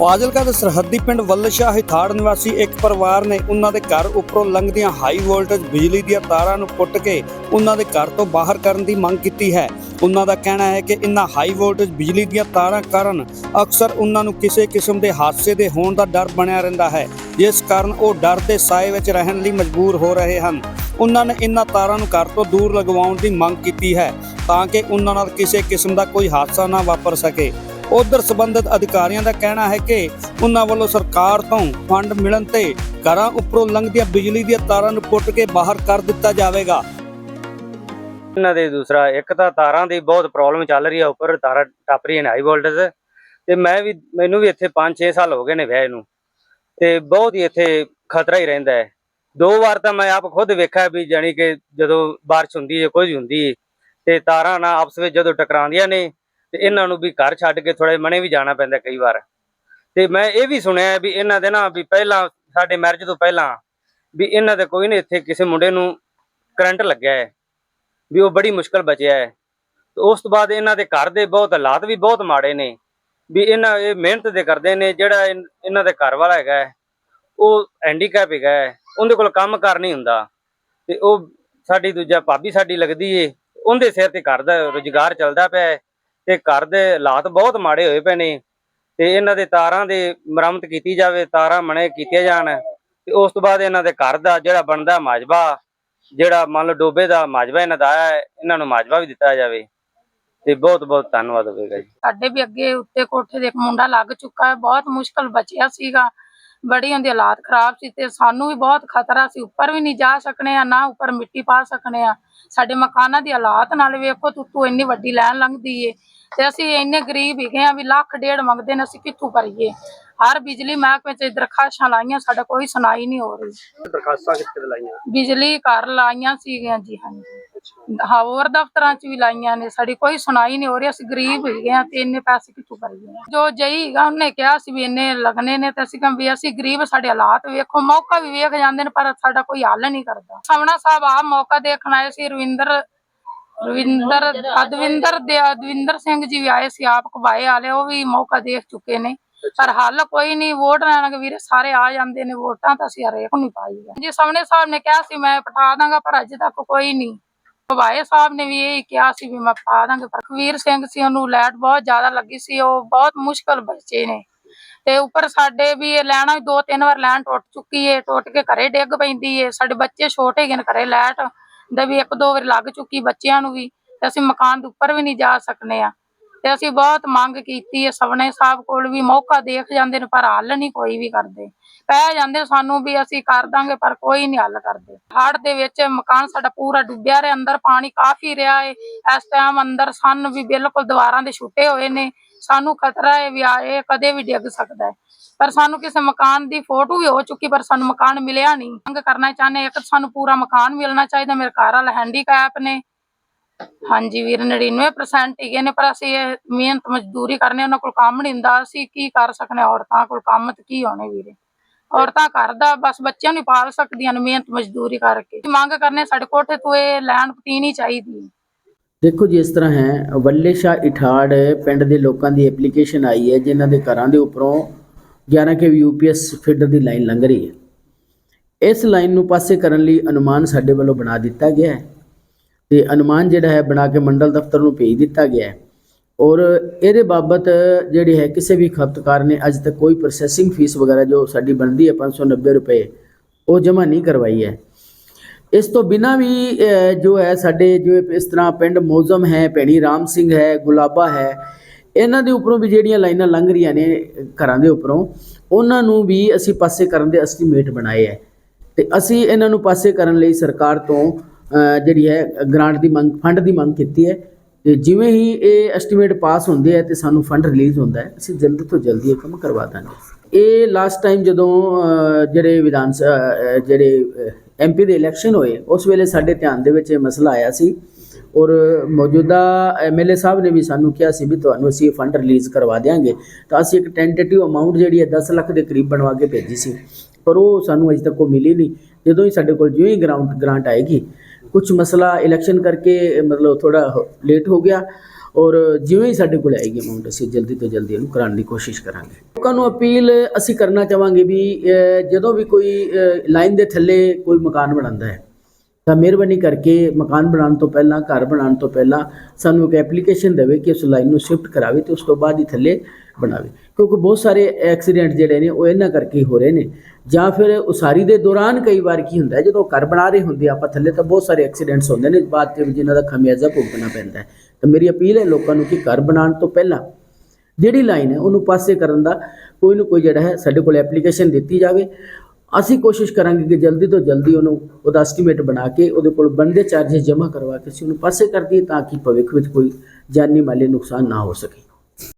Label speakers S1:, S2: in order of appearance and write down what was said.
S1: ਫਾਜ਼ਿਲਕਾ ਦੇ ਸਰਹੱਦੀ ਪਿੰਡ ਵੱਲਸ਼ਾਹ ਹਿਥਾੜ ਨਿਵਾਸੀ ਇੱਕ ਪਰਿਵਾਰ ਨੇ ਉਹਨਾਂ ਦੇ ਘਰ ਉੱਪਰੋਂ ਲੰਘਦੀਆਂ ਹਾਈ ਵੋਲਟੇਜ ਬਿਜਲੀ ਦੀਆਂ ਤਾਰਾਂ ਨੂੰ ਪੁੱਟ ਕੇ ਉਹਨਾਂ ਦੇ ਘਰ ਤੋਂ ਬਾਹਰ ਕਰਨ ਦੀ ਮੰਗ ਕੀਤੀ ਹੈ। ਉਹਨਾਂ ਦਾ ਕਹਿਣਾ ਹੈ ਕਿ ਇਨ੍ਹਾਂ ਹਾਈ ਵੋਲਟੇਜ ਬਿਜਲੀ ਦੀਆਂ ਤਾਰਾਂ ਕਾਰਨ ਅਕਸਰ ਉਹਨਾਂ ਨੂੰ ਕਿਸੇ ਕਿਸਮ ਦੇ ਹਾਦਸੇ ਦੇ ਹੋਣ ਦਾ ਡਰ ਬਣਿਆ ਰਹਿੰਦਾ ਹੈ। ਜਿਸ ਕਾਰਨ ਉਹ ਡਰ ਦੇ ਸਾਏ ਵਿੱਚ ਰਹਿਣ ਲਈ ਮਜਬੂਰ ਹੋ ਰਹੇ ਹਨ। ਉਹਨਾਂ ਨੇ ਇਨ੍ਹਾਂ ਤਾਰਾਂ ਨੂੰ ਘਰ ਤੋਂ ਦੂਰ ਲਗਵਾਉਣ ਦੀ ਮੰਗ ਕੀਤੀ ਹੈ ਤਾਂ ਕਿ ਉਹਨਾਂ ਨਾਲ ਕਿਸੇ ਕਿਸਮ ਦਾ ਕੋਈ ਹਾਦਸਾ ਨਾ ਵਾਪਰ ਸਕੇ। ਉਧਰ ਸਬੰਧਤ ਅਧਿਕਾਰੀਆਂ ਦਾ ਕਹਿਣਾ ਹੈ ਕਿ ਉਹਨਾਂ ਵੱਲੋਂ ਸਰਕਾਰ ਤੋਂ ਫੰਡ ਮਿਲਣ ਤੇ ਘਰਾਂ ਉੱਪਰੋਂ ਲੰਘਦੀਆਂ ਬਿਜਲੀ ਦੀਆਂ ਤਾਰਾਂ ਨੂੰ ਪੁੱਟ ਕੇ ਬਾਹਰ ਕਰ ਦਿੱਤਾ ਜਾਵੇਗਾ।
S2: ਇਹਨਾਂ ਦੇ ਦੂਸਰਾ, ਇੱਕ ਤਾਂ ਤਾਰਾਂ ਦੀ ਬਹੁਤ ਪ੍ਰੋਬਲਮ ਚੱਲ ਰਹੀ ਹੈ ਉੱਪਰ ਤਾਰਾਂ ਟੱਪ ਰਹੀਆਂ ਨੇ ਹਾਈ ਵੋਲਟੇਜ ਤੇ ਮੈਂ ਵੀ, ਮੈਨੂੰ ਵੀ ਇੱਥੇ 5-6 ਸਾਲ ਹੋ ਗਏ ਨੇ ਵਿਆਹ ਨੂੰ। ਤੇ ਬਹੁਤ ਹੀ ਇੱਥੇ ਖਤਰਾ ਹੀ ਰਹਿੰਦਾ ਹੈ। ਦੋ ਵਾਰ ਤਾਂ ਮੈਂ ਆਪ ਖੁਦ ਵੇਖਿਆ ਵੀ ਜਾਣੀ ਕਿ ਜਦੋਂ ਬਾਰਿਸ਼ ਹੁੰਦੀ ਹੈ, ਕੁਝ ਹੁੰਦੀ ਤੇ ਤਾਰਾਂ ਨਾਲ ਆਪਸ ਵਿੱਚ ਜਦੋਂ ਟਕਰਾਉਂਦੀਆਂ ਨੇ ਤੇ ਇਹਨਾਂ ਨੂੰ ਵੀ ਘਰ ਛੱਡ ਕੇ ਥੋੜੇ ਮਨੇ ਵੀ ਜਾਣਾ ਪੈਂਦਾ ਕਈ ਵਾਰ। ਤੇ ਮੈਂ ਇਹ ਵੀ ਸੁਣਿਆ ਵੀ ਇਹਨਾਂ ਦੇ ਨਾ ਵੀ ਪਹਿਲਾਂ ਸਾਡੇ ਮੈਰਿਜ ਤੋਂ ਪਹਿਲਾਂ ਵੀ ਇਹਨਾਂ ਦੇ ਕੋਈ ਨੇ ਇੱਥੇ ਕਿਸੇ ਮੁੰਡੇ ਨੂੰ ਕਰੰਟ ਲੱਗਿਆ ਹੈ ਵੀ ਉਹ ਬੜੀ ਮੁਸ਼ਕਲ ਬਚਿਆ ਹੈ। ਤੇ ਉਸ ਤੋਂ ਬਾਅਦ ਇਹਨਾਂ ਦੇ ਘਰ ਦੇ ਬਹੁਤ ਹਾਲਾਤ ਵੀ ਬਹੁਤ ਮਾੜੇ ਨੇ ਵੀ ਇਹਨਾਂ ਇਹ ਮਿਹਨਤ ਦੇ ਕਰਦੇ ਨੇ ਜਿਹੜਾ ਇਨ- ਇਹਨਾਂ ਦੇ ਘਰ ਵਾਲਾ ਹੈਗਾ ਹੈ, ਉਹ ਹੈਂਡੀਕੈਪ ਹੈਗਾ ਹੈ, ਉਹਦੇ ਕੋਲ ਕੰਮ ਕਰ ਨਹੀਂ ਹੁੰਦਾ। ਤੇ ਉਹ ਸਾਡੀ ਦੂਜਾ ਭਾਬੀ ਸਾਡੀ ਲੱਗਦੀ ਏ ਉਹਦੇ ਸਿਰ ਤੇ ਘਰ ਦਾ ਰੁਜ਼ਗਾਰ ਚੱਲਦਾ ਪਿਆ ਹੈ। ਤੇ ਘਰ ਦੇ ਹਾਲਾਤ ਬਹੁਤ ਮਾੜੇ ਹੋਏ ਪਏ ਨੇ ਤੇ ਇਹਨਾਂ ਦੇ ਤਾਰਾਂ ਦੇ ਮੁਰੰਮਤ ਕੀਤੀ ਜਾਵੇ, ਤਾਰਾਂ ਮਣੇ ਕੀਤੀਆਂ ਜਾਣ ਤੇ ਉਸ ਤੋਂ ਬਾਅਦ ਇਹਨਾਂ ਦੇ ਘਰ ਦਾ ਜਿਹੜਾ ਬਣਦਾ ਮਾਜਬਾ ਜਿਹੜਾ ਮੰਨ ਲਓ ਡੋਬੇ ਦਾ ਮਾਜਵਾ ਇਹਨਾਂ ਦਾ ਆਇਆ, ਇਹਨਾਂ ਨੂੰ ਮਾਜਬਾ ਵੀ ਦਿੱਤਾ ਜਾਵੇ ਤੇ ਬਹੁਤ ਬਹੁਤ ਧੰਨਵਾਦ ਹੋਵੇਗਾ ਜੀ।
S3: ਸਾਡੇ ਵੀ ਅੱਗੇ ਉੱਤੇ ਕੋਠੇ ਦੇ ਇੱਕ ਮੁੰਡਾ ਲੱਗ ਚੁੱਕਾ ਹੈ, ਬਹੁਤ ਮੁਸ਼ਕਲ ਬਚਿਆ ਸੀਗਾ। ਬੜੀ ਉਹਦੀ ਹਾਲਾਤ ਖਰਾਬ ਸੀ ਤੇ ਸਾਨੂੰ ਵੀ ਬਹੁਤ ਖਤਰਾ ਸੀ। ਉੱਪਰ ਵੀ ਨਹੀਂ ਜਾ ਸਕਣੇ ਆ ਨਾ ਉੱਪਰ ਮਿੱਟੀ ਪਾ ਸਕਣੇ ਆ। ਸਾਡੇ ਮਕਾਨਾਂ ਦੀ ਹਾਲਾਤ ਨਾਲ ਵੇਖੋ ਤੁੱਤੂ ਇੰਨੀ ਵੱਡੀ ਲਾਈਨ ਲੰਘਦੀ ਏ ਤੇ ਅਸੀਂ ਇੰਨੇ ਗਰੀਬ ਹੈਗੇ ਆ ਵੀ ਲੱਖ ਡੇਢ ਮੰਗਦੇ ਨੇ ਅਸੀਂ ਕਿੱਥੋਂ ਭਰੀਏ? ਹਰ ਬਿਜਲੀ ਮਹਿਕਮੇ ਚ ਦਰਖਾਸਤਾਂ ਲਾਈਆਂ ਸਾਡਾ ਕੋਈ ਸੁਣਾਈ ਨਹੀਂ ਹੋ ਰਹੀ।
S2: ਦਰਖਾਸਤਾਂ ਕਿੱਥੇ ਲਾਈਆਂ?
S3: ਬਿਜਲੀ ਘਰ ਲਾਈਆਂ ਸੀਗੀਆਂ ਜੀ ਹਾਂਜੀ। ਹਾਂ, ਹੋਰ ਦਫ਼ਤਰਾਂ 'ਚ ਵੀ ਲਾਈਆਂ ਨੇ, ਸਾਡੀ ਕੋਈ ਸੁਣਾਈ ਨਹੀਂ ਹੋ ਰਹੀ, ਅਸੀਂ ਗਰੀਬ ਹੈਗੇ ਆ ਤੇ ਇੰਨੇ ਪੈਸੇ ਕਿੱਥੋਂ ਭਰੀਏ ਜੋ ਜਈ ਹੈਗਾ, ਉਹਨੇ ਕਿਹਾ ਸੀ ਵੀ ਇੰਨੇ ਲੱਗਣੇ ਨੇ ਤੇ ਅਸੀਂ ਕਹਿੰਦੇ ਅਸੀਂ ਗਰੀਬ ਸਾਡੇ ਹਾਲਾਤ ਵੇਖੋ, ਮੌਕਾ ਵੀ ਵੇਖ ਜਾਂਦੇ ਨੇ, ਪਰ ਸਾਡਾ ਕੋਈ ਹੱਲ ਨਹੀਂ ਕਰਦਾ। ਸਾਹਮਣਾ ਸਾਹਿਬ ਆ ਮੌਕਾ ਦੇਖਣ ਆਏ ਸੀ, ਰਵਿੰਦਰ ਰਵਿੰਦਰ, ਅਦਵਿੰਦਰ ਦੇ, ਅਦਵਿੰਦਰ ਸਿੰਘ ਜੀ ਵੀ ਆਏ ਸੀ, ਆਪ ਕਬਾਏ ਵਾਲੇ, ਉਹ ਵੀ ਮੌਕਾ ਦੇਖ ਚੁੱਕੇ ਨੇ। ਪਰ ਹੱਲ ਕੋਈ ਨਹੀਂ, ਵੋਟ ਲੈਣ ਵੀਰੇ ਸਾਰੇ ਆ ਜਾਂਦੇ ਨੇ, ਵੋਟਾਂ ਤਾਂ ਅਸੀਂ ਹਰੇਕ ਨੂੰ ਪਾਈਆਂ ਜੀ ਸਾਹਮਣੇ ਸਾਹਿਬ ਨੇ ਕਿਹਾ ਸੀ, ਮੈਂ ਪਟਾ ਦਾਂਗਾ, ਪਰ ਅਜੇ ਤੱਕ ਕੋਈ ਨਹੀਂ। ਭਵਾਏ ਸਾਹਿਬ ਨੇ ਵੀ ਇਹ ਕਿਹਾ ਸੀ ਵੀ ਮੈਂ ਪਾ ਦਾਂਗਾ। ਪਰ ਵੀਰ ਸਿੰਘ ਸੀ, ਉਹਨੂੰ ਲੈਟ ਬਹੁਤ ਜ਼ਿਆਦਾ ਲੱਗੀ ਸੀ, ਉਹ ਬਹੁਤ ਮੁਸ਼ਕਲ ਬੱਚੇ ਨੇ। ਤੇ ਉੱਪਰ ਸਾਡੇ ਵੀ ਇਹ ਲੈਣਾ ਵੀ ਦੋ ਤਿੰਨ ਵਾਰ ਲੈਣ ਟੁੱਟ ਚੁੱਕੀ ਏ, ਟੁੱਟ ਕੇ ਘਰੇ ਡਿੱਗ ਪੈਂਦੀ ਏ। ਸਾਡੇ ਬੱਚੇ ਛੋਟੇ ਗਏ ਨੇ ਘਰੇ ਲੈਟ ਦਾ ਵੀ ਇੱਕ ਦੋ ਵਾਰ ਲੱਗ ਚੁੱਕੀ ਬੱਚਿਆਂ ਨੂੰ ਵੀ, ਤੇ ਅਸੀਂ ਮਕਾਨ ਦੇ ਉੱਪਰ ਵੀ ਨਹੀਂ ਜਾ ਸਕਨੇ ਆ। ਤੇ ਅਸੀਂ ਬਹੁਤ ਮੰਗ ਕੀਤੀ ਹੈ ਸਵਨੇ ਸਾਹਿਬ ਕੋਲ ਵੀ ਮੌਕਾ ਦੇਖ ਜਾਂਦੇ ਨੇ, ਪਰ ਹੱਲ ਨਹੀਂ ਕੋਈ ਵੀ ਕਰਦੇ। ਕਹਿ ਜਾਂਦੇ ਸਾਨੂੰ ਵੀ ਅਸੀਂ ਕਰ ਦਾਂਗੇ, ਪਰ ਕੋਈ ਨਹੀਂ ਹੱਲ ਕਰਦੇ। ਹੜ੍ਹ ਦੇ ਵਿੱਚ ਮਕਾਨ ਸਾਡਾ ਪੂਰਾ ਡੁੱਬਿਆ ਰਿਹਾ, ਅੰਦਰ ਪਾਣੀ ਕਾਫੀ ਰਿਹਾ ਹੈ ਇਸ ਟਾਈਮ ਅੰਦਰ ਸਾਨੂੰ ਵੀ ਬਿਲਕੁਲ ਦੀਵਾਰਾਂ ਦੇ ਛੁੱਟੇ ਹੋਏ ਨੇ। ਸਾਨੂੰ ਖਤਰਾ ਹੈ ਵੀ ਆ ਇਹ ਕਦੇ ਵੀ ਡਿੱਗ ਸਕਦਾ ਹੈ ਪਰ ਸਾਨੂੰ ਕਿਸੇ ਮਕਾਨ ਦੀ ਫੋਟੋ ਵੀ ਹੋ ਚੁੱਕੀ, ਪਰ ਸਾਨੂੰ ਮਕਾਨ ਮਿਲਿਆ ਨਹੀਂ। ਮੰਗ ਕਰਨਾ ਚਾਹੁੰਦੇ ਇੱਕ ਸਾਨੂੰ ਪੂਰਾ ਮਕਾਨ ਮਿਲਣਾ ਚਾਹੀਦਾ, ਮੇਰੇ ਘਰ ਵਾਲਾ ਹੈਂਡੀਕੈਪ ਨੇ। ਹਾਂਜੀ ਵੀਰ 99% ਹੈਗੇ ਨੇ, ਪਰ ਅਸੀਂ ਇਹ ਮਿਹਨਤ ਮਜ਼ਦੂਰੀ ਕਰਨੇ, ਉਹਨਾਂ ਕੋਲ ਕੰਮ ਨਹੀਂ ਹੁੰਦਾ, ਅਸੀਂ ਕੀ ਕਰ ਸਕਨੇ ਔਰਤਾਂ ਕੋਲ ਕੰਮ ਤੇ ਕੀ ਹੋਣੇ ਵੀਰੇ? ਔਰਤਾਂ ਘਰ ਦਾ ਬਸ ਬੱਚਿਆਂ ਨੂੰ ਪਾਲ ਸਕਦੀਆਂ ਨੇ ਮਿਹਨਤ ਮਜ਼ਦੂਰੀ ਕਰਕੇ। ਮੰਗ ਕਰਨੇ ਸਾਡੇ ਕੋਠੇ ਤੋਂ ਇਹ ਲੈਣ ਪਤੀਣੀ ਚਾਹੀਦੀ ਹੈ।
S4: ਦੇਖੋ ਜੀ, ਇਸ ਤਰ੍ਹਾਂ ਹੈ, ਵੱਲੇ ਸ਼ਾਹ ਇਠਾੜ ਪਿੰਡ ਦੇ ਲੋਕਾਂ ਦੀ ਐਪਲੀਕੇਸ਼ਨ ਆਈ ਹੈ, ਜਿਨ੍ਹਾਂ ਦੇ ਘਰਾਂ ਦੇ ਉੱਪਰੋਂ 11 ਕੇ ਯੂਪੀਐਸ ਫੀਡਰ ਦੀ ਲਾਈਨ ਲੰਘ ਰਹੀ ਹੈ। ਇਸ ਲਾਈਨ ਨੂੰ ਪਾਸੇ ਕਰਨ ਲਈ ਅਨੁਮਾਨ ਸਾਡੇ ਵੱਲੋਂ ਬਣਾ ਦਿੱਤਾ ਗਿਆ ਹੈ। ਤੇ ਅਨੁਮਾਨ ਜਿਹੜਾ ਹੈ ਬਣਾ ਕੇ ਮੰਡਲ ਦਫ਼ਤਰ ਨੂੰ ਭੇਜ ਦਿੱਤਾ ਗਿਆ ਹੈ। ਔਰ ਇਹਦੇ ਬਾਬਤ ਜਿਹੜੀ ਹੈ ਕਿਸੇ ਵੀ ਖਪਤਕਾਰ ਨੇ ਅੱਜ ਤੱਕ ਕੋਈ ਪ੍ਰੋਸੈਸਿੰਗ ਫੀਸ ਵਗੈਰਾ ਜੋ ਸਾਡੀ ਬਣਦੀ ਹੈ 590 ਰੁਪਏ, ਉਹ ਜਮ੍ਹਾਂ ਨਹੀਂ ਕਰਵਾਈ ਹੈ। ਇਸ ਤੋਂ ਬਿਨਾ ਵੀ ਜੋ ਹੈ ਸਾਡੇ ਜੋ ਇਸ ਤਰ੍ਹਾਂ ਪਿੰਡ ਮੌਜ਼ਮ ਹੈ, ਭੈਣੀ ਰਾਮ ਸਿੰਘ ਹੈ, ਗੁਲਾਬਾ ਹੈ, ਇਹਨਾਂ ਦੇ ਉੱਪਰੋਂ ਵੀ ਜਿਹੜੀਆਂ ਲਾਈਨਾਂ ਲੰਘ ਰਹੀਆਂ ਨੇ ਘਰਾਂ ਦੇ ਉੱਪਰੋਂ, ਉਹਨਾਂ ਨੂੰ ਵੀ ਅਸੀਂ ਪਾਸੇ ਕਰਨ ਦੇ ਐਸਟੀਮੇਟ ਬਣਾਏ ਹੈ। ਤੇ ਅਸੀਂ ਇਹਨਾਂ ਨੂੰ ਪਾਸੇ ਕਰਨ ਲਈ ਸਰਕਾਰ ਤੋਂ ਜਿਹੜੀ ਹੈ ਗ੍ਰਾਂਟ ਦੀ ਮੰਗ ਫੰਡ ਦੀ ਮੰਗ ਕੀਤੀ ਹੈ। ਤੇ ਜਿਵੇਂ ਹੀ ਇਹ ਐਸਟੀਮੇਟ ਪਾਸ ਹੁੰਦੇ ਹੈ ਤੇ ਸਾਨੂੰ ਫੰਡ ਰਿਲੀਜ਼ ਹੁੰਦਾ ਹੈ ਅਸੀਂ ਜਲਦੀ ਤੋਂ ਜਲਦੀ ਇਹ ਕੰਮ ਕਰਵਾ ਦਾਂਗੇ। ਇਹ ਲਾਸਟ ਟਾਈਮ ਜਦੋਂ ਜਿਹੜੇ ਵਿਧਾਨ ਸ- ਅਹ, ਜਿਹੜੇ ਐਮਪੀ ਦੇ ਇਲੈਕਸ਼ਨ ਹੋਏ ਉਸ ਵੇਲੇ ਸਾਡੇ ਧਿਆਨ ਦੇ ਵਿੱਚ ਇਹ ਮਸਲਾ ਆਇਆ ਸੀ। ਔਰ ਮੌਜੂਦਾ ਐਮਐਲਏ ਸਾਹਿਬ ਨੇ ਵੀ ਸਾਨੂੰ ਕਿਹਾ ਸੀ ਵੀ ਤੁਹਾਨੂੰ ਅਸੀਂ ਫੰਡ ਰਿਲੀਜ਼ ਕਰਵਾ ਦੇਵਾਂਗੇ ਤਾਂ ਅਸੀਂ ਇੱਕ ਟੈਂਟੇਟਿਵ ਅਮਾਉਂਟ ਜਿਹੜੀ ਹੈ 10 ਲੱਖ ਦੇ ਕਰੀਬ ਬਣਵਾ ਕੇ ਭੇਜੀ ਸੀ। ਪਰ ਉਹ ਸਾਨੂੰ ਅਜੇ ਤੱਕ ਉਹ ਮਿਲੀ ਨਹੀਂ। ਜਦੋਂ ਹੀ ਸਾਡੇ ਕੋਲ ਜਿਵੇਂ ਹੀ ਗ੍ਰਾਂਟ ਗ੍ਰਾਂਟ ਆਏਗੀ ਕੁਝ ਮਸਲਾ ਇਲੈਕਸ਼ਨ ਕਰਕੇ ਮਤਲਬ ਥੋੜਾ ਲੇਟ ਹੋ ਗਿਆ ਔਰ ਜਿਵੇਂ ਹੀ ਸਾਡੇ ਕੋਲ ਆਏਗੀ ਅਮਾਉਂਟ ਅਸੀਂ ਜਲਦੀ ਤੋਂ ਜਲਦੀ ਇਹਨੂੰ ਕਰਾਉਣ ਦੀ ਕੋਸ਼ਿਸ਼ ਕਰਾਂਗੇ। ਲੋਕਾਂ ਨੂੰ ਅਪੀਲ ਅਸੀਂ ਕਰਨਾ ਚਾਹਾਂਗੇ ਵੀ ਜਦੋਂ ਵੀ ਕੋਈ ਲਾਈਨ ਦੇ ਥੱਲੇ ਕੋਈ ਮਕਾਨ ਬਣਾਉਂਦਾ ਹੈ ਤਾਂ ਮਿਹਰਬਾਨੀ ਕਰਕੇ ਮਕਾਨ ਬਣਾਉਣ ਤੋਂ ਪਹਿਲਾਂ, ਘਰ ਬਣਾਉਣ ਤੋਂ ਪਹਿਲਾਂ ਸਾਨੂੰ ਇੱਕ ਐਪਲੀਕੇਸ਼ਨ ਦੇਵੇ ਕਿ ਉਸ ਲਾਈਨ ਨੂੰ ਸ਼ਿਫਟ ਕਰਾਵੇ ਤੇ ਉਸ ਤੋਂ ਬਾਅਦ ਹੀ ਥੱਲੇ ਬਣਾਵੇ। ਕਿਉਂਕਿ ਬਹੁਤ ਸਾਰੇ ਐਕਸੀਡੈਂਟ ਜਿਹੜੇ ਨੇ, ਉਹ ਇਹਨਾਂ ਕਰਕੇ ਹੋ ਰਹੇ ਨੇ। ਜਾਂ ਫਿਰ ਉਸਾਰੀ ਦੇ ਦੌਰਾਨ ਕਈ ਵਾਰ ਕੀ ਹੁੰਦਾ ਜਦੋਂ ਘਰ ਬਣਾ ਰਹੇ ਹੁੰਦੇ ਆਪਾਂ ਥੱਲੇ ਤਾਂ ਬਹੁਤ ਸਾਰੇ ਐਕਸੀਡੈਂਟਸ ਹੁੰਦੇ ਨੇ, ਬਾਅਦ ਚ ਜਿਨ੍ਹਾਂ ਦਾ ਖਮਿਆਜ਼ਾ ਭੁਗਤਣਾ ਪੈਂਦਾ ਹੈ। ਤਾਂ ਮੇਰੀ ਅਪੀਲ ਹੈ ਲੋਕਾਂ ਨੂੰ ਕਿ ਘਰ ਬਣਾਉਣ ਤੋਂ ਪਹਿਲਾਂ ਜਿਹੜੀ ਲਾਈਨ ਹੈ, ਉਹਨੂੰ ਪਾਸੇ ਕਰਨ ਦਾ ਕੋਈ ਨਾ ਕੋਈ ਜਿਹੜਾ ਹੈ ਸਾਡੇ ਕੋਲ ਐਪਲੀਕੇਸ਼ਨ ਦਿੱਤੀ ਜਾਵੇ। ਅਸੀਂ ਕੋਸ਼ਿਸ਼ ਕਰਾਂਗੇ ਕਿ ਜਲਦੀ ਤੋਂ ਜਲਦੀ ਉਹਨੂੰ ਉਹਦਾ ਐਸਟੀਮੇਟ ਬਣਾ ਕੇ ਉਹਦੇ ਕੋਲ ਬਣਦੇ ਚਾਰजेस ਜਮ੍ਹਾਂ ਕਰਵਾ ਕੇ ਅਸੀਂ ਉਹਨੂੰ ਪਾਸੇ ਕਰ ਦਈਏ ਤਾਂ ਕਿ ਭਵਿੱਖ ਵਿੱਚ ਕੋਈ ਜਾਨੀ ਮਾਲੀ ਨੁਕਸਾਨ ਨਾ ਹੋ ਸਕੇ।